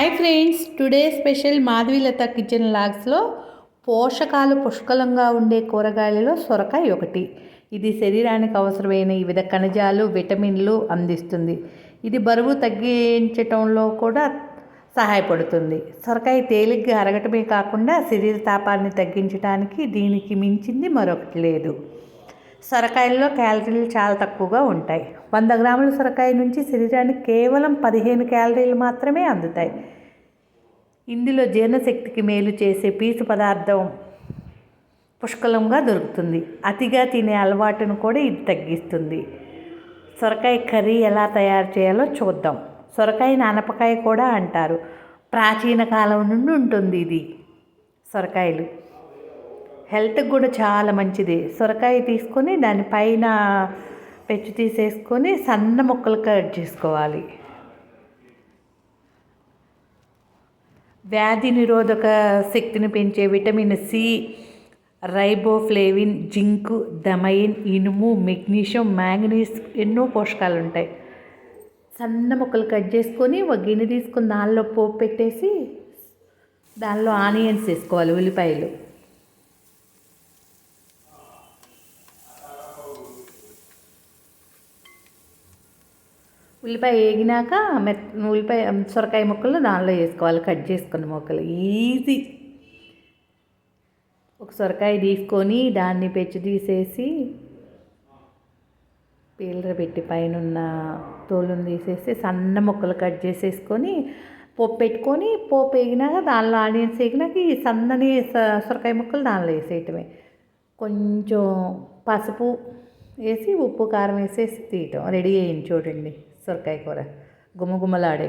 Hi friends today special Madhavilatha kitchen లాగ్స్లో పోషకాలు పుష్కలంగా ఉండే కూరగాయలలో సొరకాయ ఒకటి. ఇది శరీరానికి అవసరమైన వివిధ ఖనిజాలు విటమిన్లు అందిస్తుంది. ఇది బరువు తగ్గించటంలో కూడా సహాయపడుతుంది. సొరకాయ తేలిగ్గా అరగటమే కాకుండా శరీర తాపాన్ని తగ్గించడానికి దీనికి మించింది మరొకటి లేదు. సొరకాయల్లో క్యాలరీలు చాలా తక్కువగా ఉంటాయి. వంద గ్రాముల సొరకాయ నుంచి శరీరానికి కేవలం పదిహేను క్యాలరీలు మాత్రమే అందుతాయి. ఇందులో జీర్ణశక్తికి మేలు చేసే పీచు పదార్థం పుష్కలంగా దొరుకుతుంది. అతిగా తినే అలవాటును కూడా ఇది తగ్గిస్తుంది. సొరకాయ కర్రీ ఎలా తయారు చేయాలో చూద్దాం. సొరకాయ నానపకాయ కూడా అంటారు. ప్రాచీన కాలం నుండి ఉంటుంది ఇది సొరకాయలు. హెల్త్కి కూడా చాలా మంచిది. సొరకాయ తీసుకొని దానిపైన పెచ్చు తీసేసుకొని సన్న ముక్కలు కట్ చేసుకోవాలి. వ్యాధి నిరోధక శక్తిని పెంచే vitamin C riboflavin zinc thiamine ఇనుము మెగ్నీషియం మ్యాంగనీస్ ఎన్నో పోషకాలు ఉంటాయి సన్న ముక్కలు కట్ చేసుకొని ఒక గిన్నె తీసుకొని దానిలో పోపు పెట్టేసి దానిలో ఆనియన్స్ వేసుకోవాలి ఉల్లిపాయలు. ఉల్లిపాయ వేగినాక మెత్ ఉల్లిపాయ సొరకాయ ముక్కలు దానిలో వేసుకోవాలి. కట్ చేసుకున్న ముక్కలు. ఈజీ. ఒక సొరకాయ తీసుకొని దాన్ని పెచ్చి తీసేసి పీలర పెట్టి పైన ఉన్న తోలుని తీసేసి సన్న ముక్కలు కట్ చేసేసుకొని పోపు పెట్టుకొని పోపు వేగినాక దానిలో ఆనియన్స్ వేగినాక ఈ సన్నని సొరకాయ ముక్కలు దానిలో వేసేయటమే. కొంచెం పసుపు వేసి ఉప్పు కారం వేసేసి తీయటం. రెడీ అయింది చూడండి. సొరకాయ కూర గుమ్మగుమ్మలాడే